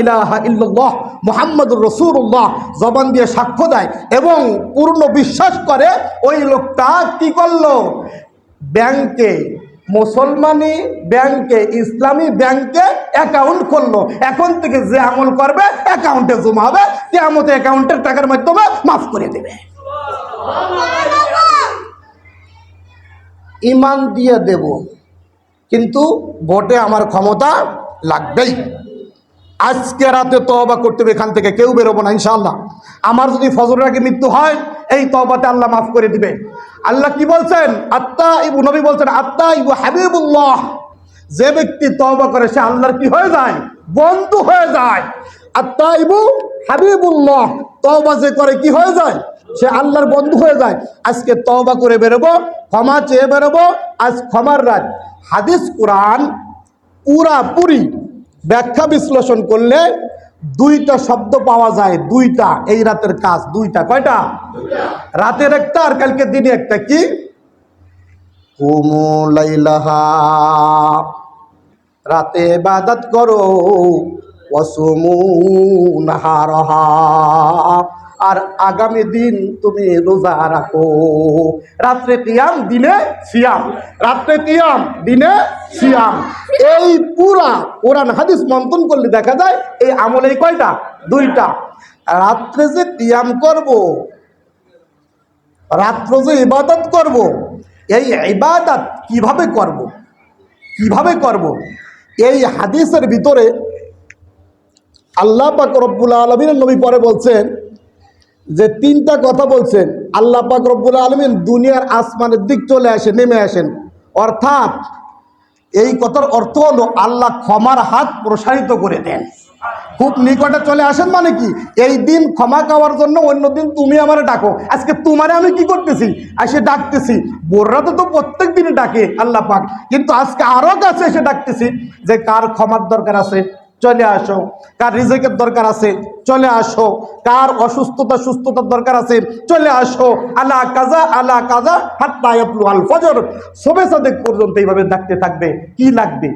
ইলাহা ইল্লাল্লাহ, মুহাম্মাদুর রসুল্লাহ জবান দিয়ে সাক্ষ্য দেয় এবং পূর্ণ বিশ্বাস করে ওই লোকটা কি করল? ব্যাংকে, মুসলমানি ব্যাংকে, ইসলামী ব্যাংকে অ্যাকাউন্ট করল এখন থেকে যে আমল করবে অ্যাকাউন্টে জমা হবে কেমতে অ্যাকাউন্টের টাকার মাধ্যমে মাফ করে দেবে। ইমান দিয়ে দেব, কিন্তু ভোটে আমার ক্ষমতা লাগবেই। আজকে রাতে তবা করতে হবে, এখান থেকে কেউ বেরোবো না, ইনশাআল্লাহ। আমার যদি ফজরের আগে মৃত্যু হয়, এই তবাতে আল্লাহ মাফ করে দিবে। আল্লাহ কি বলছেন? আত্মা ইবু, নবী বলছেন, আত্মা ইবু হাবিবুল্লাহ। যে ব্যক্তি তবা করে, সে আল্লাহর কি হয়ে যায়? বন্ধু হয়ে যায়। আত্মা ইবু হাবিবুল্লাহ তবা যে করে কি হয়ে যায়? সে আল্লাহর বন্ধু হয়ে যায়। আজকে তবা করে বেরোবো, ক্ষমা চেয়ে বেরোবো, আজ ক্ষমার রাত। হাদিস কোরআন পুরাপুরি ব্যাখ্যা বিশ্লেষণ করলে দুইটা শব্দ পাওয়া যায়, দুইটা, এই রাতের কাজ, দুইটা, কয়টা? রাতের একটা আর কালকে দিনে একটা কি? রাতে বাদাত করো অসুমু নাহারহা। আর আগামী দিন তুমি রোজা রাখো। রাত্রে কিয়াম, দিনে সিয়াম। রাত্রে কিয়াম, দিনে সিয়াম। এই পুরা কোরআন হাদিস মন্থন করলে দেখা যায় এই আমল এই কয়টা? দুইটা। রাত্রে যে কিয়াম করব, রাত্র যে ইবাদত করব, এই ইবাদত কীভাবে করব? কীভাবে করব? এই হাদিসের ভিতরে আল্লাহ পাক রব্বুল আলমিন নবী পরে বলছেন যে তিনটা কথা বলছেন, আল্লাহ পাক রব্বুল আলমিন দুনিয়ার আসমানের দিক চলে আসে, নেমে আসেন। অর্থাৎ এই কথার অর্থ হলো আল্লাহ ক্ষমার হাত প্রসারিত করে দেন। খুব নিকটে চলে আসেন মানে কি? এই দিন ক্ষমা খাওয়ার জন্য অন্য দিন তুমি আমার ডাকো। আজকে তোমারে আমি কি করতেছি? এসে ডাকতেছি। বোররা তো তো প্রত্যেক দিনই ডাকে আল্লাহ পাক। কিন্তু আজকে আরও কাছে এসে ডাকতেছি যে কার ক্ষমার দরকার আছে? চলে আসো। কার রিজেকের দরকার আছে, চলে আসো। কার অসুস্থতা, সুস্থতার দরকার আছে, চলে আসো। আলা কাজা আলা কাজা, হাত্তা ইয়াতলু আল ফজর। সবে সাদেক পর্যন্ত এইভাবে ডাকতে থাকবে। কি লাগবে?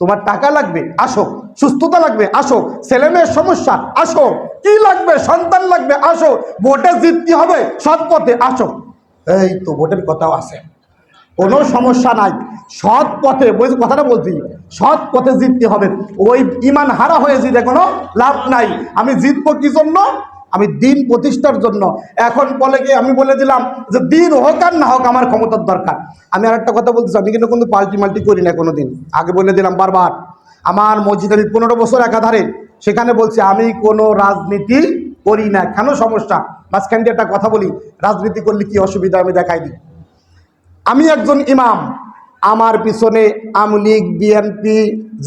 তোমার টাকা লাগবে? আসো। সুস্থতা লাগবে? আসো। ছেলে মেয়ের সমস্যা? আসো। কি লাগবে? সন্তান লাগবে? আসো। ভোটে জিততে হবে? সৎ পথে আসো। এই তো ভোটের কথাও আছে। কোনো সমস্যা নাই। সৎ পথে কথাটা বলছি, সৎ পথে জিততে হবে। ওই ইমান হারা হয়ে জিতে কোনো লাভ নাই। আমি জিতবো কি জন্য? আমি দিন প্রতিষ্ঠার জন্য। এখন বলে কি, আমি বলে দিলাম যে দিন হোক আর না হোক, আমার ক্ষমতার দরকার। আমি আর একটা কথা বলতেছি আমি কিন্তু কিন্তু পাল্টি মাল্টি করি না কোনো দিন আগে বলে দিলাম বারবার, আমার মসজিদ আমি পনেরো বছর একাধারে, সেখানে বলছি, আমি কোনো রাজনীতি করি না। কেন সমস্যা? মাঝখান দিয়ে একটা কথা বলি, রাজনীতি করলে কি অসুবিধা আমি দেখাই দিই আমি একজন ইমাম। আমার পিছনে আমলিগ বিএনপি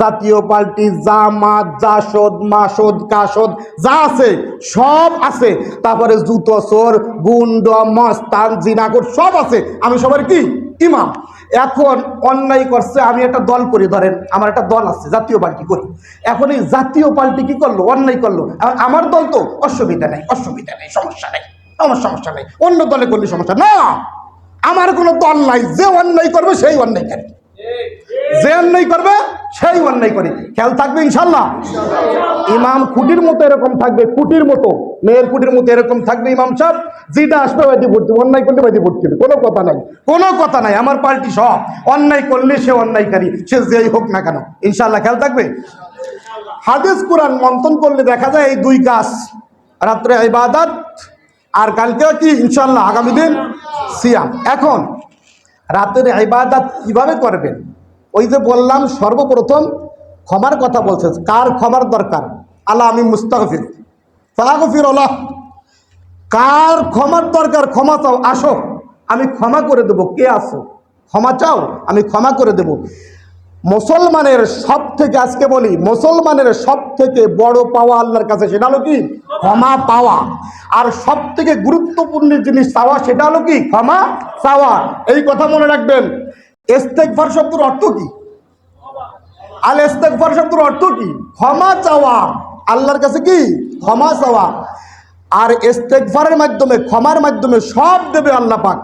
জাতীয় পার্টি, জামাত, জাসদ, মাসদ, কাসদ, যা আছে, সব আছে। তারপরে জুতো, চোর, গুন্ড, মস্তান, জিনাগর, সব আছে। আমি সবার কি? ইমাম। এখন অন্যায় করছে, আমি একটা দল করি, ধরেন, আমার একটা দল আছে, জাতীয় পার্টি করি। এখন এই জাতীয় পার্টি কি করল? অন্যায় করল। আর আমার দল তো অসুবিধা নেই অসুবিধা নেই, সমস্যা নেই, আমার সমস্যা নেই। অন্য দলে করলে সমস্যা না। আমার কোনো দল নাই যে অন্যায় করবে সেই অন্যায় করে। যে অন্যায় করবে সেই অন্যায় করে। খেয়াল থাকবে ইনশাল্লাহ? ইমাম খুঁটির মতো এরকম থাকবে কুটির মতো মেয়ের খুঁটির মতো এরকম থাকবে ইমাম সাহেব যেটা আসবে বাইতে ভর্তি অন্যায় করলে বাইতে ভর্তি হবে কোনো কথা নাই। কোনো কথা নাই আমার পার্টি সব। অন্যায় করলে সে অন্যায়কারী সে যেই হোক না কেন। ইনশাল্লাহ খেয়াল থাকবে? হাদিস কোরআন মন্থন করলে দেখা যায় এই দুই কাজ রাত্রে ইবাদত আর কালকে কি? ইনশাল্লাহ আগামী দিন? সিয়াম। এখন রাতের ইবাদত কীভাবে করবেন? ওই যে বললাম, সর্বপ্রথম ক্ষমার কথা বলছে। কার ক্ষমার দরকার? আল্লাহ আমি মুস্তাগফির। ফাগফির আল্লাহ কার ক্ষমার দরকার? ক্ষমা চাও। আসো। আমি ক্ষমা করে দেব। কে আসো ক্ষমা চাও? আমি ক্ষমা করে দেব। মুসলমানের সব থেকে আজকে বলি, মুসলমানের সব থেকে বড় পাওয়া আল্লাহর কাছে সেটা হলো কি? ক্ষমা পাওয়া। আর সব থেকে গুরুত্বপূর্ণ জিনিস চাওয়া, সেটা হলো কি? ক্ষমা চাওয়া। এই কথা মনে রাখবেন। ইস্তেকফার শব্দের অর্থ কি? আল ইস্তেকফার শব্দের অর্থ কি? ক্ষমা চাওয়া। আল্লাহর কাছে কি? ক্ষমা চাওয়া। আর ইস্তেকফারের মাধ্যমে, ক্ষমার মাধ্যমে সব দেবে আল্লাহ পাক।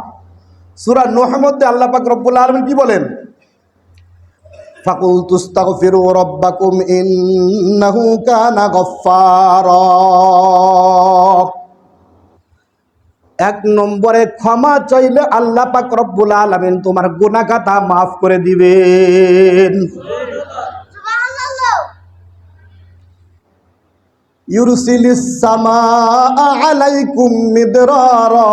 সূরা নূহের মধ্যে আল্লাহ পাক রব্বুল আলামিন কি বলেন? ফাকুল তুস্তাগফিরু রাব্বাকুম ইন্নাহু কানা গফফারা। এক নম্বরে ক্ষমা চাইলে আল্লাহ পাক রব্বুল আলামিন তোমার গুনাহগাতা মাফ করে দিবেন। ইউরসিলিস সামা আলাইকুম মিদরারা।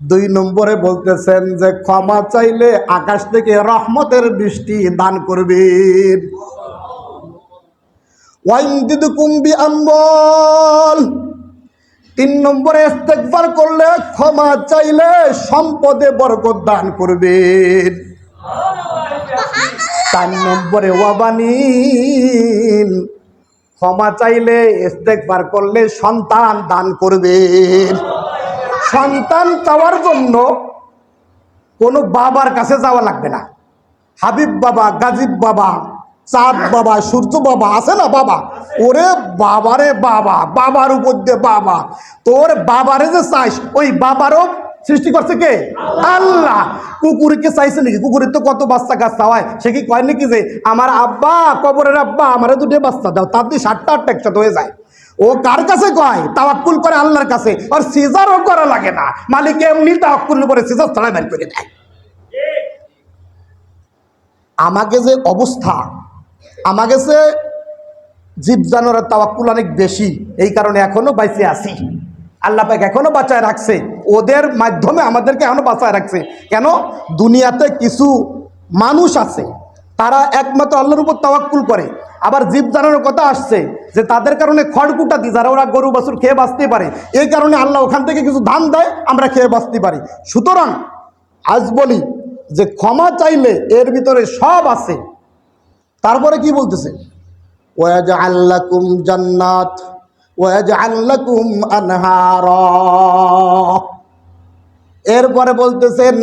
দুই নম্বরে বলতেছেন যে, ক্ষমা চাইলে আকাশ থেকে রহমতের বৃষ্টি দান করবেন। তিন নম্বরে ইস্তেগফার করলে ক্ষমা চাইলে সম্পদে বরকত দান করবেন। চার নম্বরে ওয়াবানিন। ক্ষমা চাইলে ইস্তেগফার করলে সন্তান দান করবেন। সন্তান চাওয়ার জন্য কোনো বাবার কাছে যাওয়া লাগবে না। হাবিব বাবা, গাজীব বাবা, চাঁদ বাবা, সূর্য বাবা, আছে না বাবা? ওরে বাবারে বাবা, বাবার উপর দিয়ে বাবা। তোর বাবারে যে চাইস, ওই বাবারও সৃষ্টি করছে কে? আল্লাহ। কুকুরকে চাইছে নাকি? কুকুরের তো কত বাচ্চা কাচ্চা হয়। সে কি কয় নাকি যে, আমার আব্বা, কবরের আব্বা, আমারে দুটো বাচ্চা দাও। তার দিয়ে সাতটা আটটা একসাথে হয়ে যায়। ও কার কাছে কয়? তাওয়াক্কুল করে আল্লাহর কাছে। আর সিজারও করা লাগে না। মালিক এমনি তাওয়াক্কুল করে সিজার ছাড়া বের করে দেয়। আমাকে যে অবস্থা, আমাকে যে জীব জানোয়ারের তাওয়াক্কুল অনেক বেশি, এই কারণে এখনও বাইসে আছি। আল্লাহ পাক এখনও বাঁচায় রাখছে। ওদের মাধ্যমে আমাদেরকে এখনও বাঁচায় রাখছে। কেন? দুনিয়াতে কিছু মানুষ আছে তারা একমাত্র আল্লাহর উপর তাওয়াক্কুল করে। আবার জীব জানানোর কথা আসছে যে তাদের কারণে খড়কুটা খড়কুটাতি যারা ওরা গরু, বাছুর খেয়ে বাঁচতে পারে, এই কারণে আল্লাহ ওখান থেকে কিছু ধান দেয়, আমরা খেয়ে বাঁচতে পারি। সুতরাং আজ বলি যে ক্ষমা চাইলে এর ভিতরে সব আছে। তারপরে কি বলতেছে? ওয়াজ আল্লাকুম জান্নাত ওয়াজ আল্লাকুম আনহার। এরপরে বলতেছেন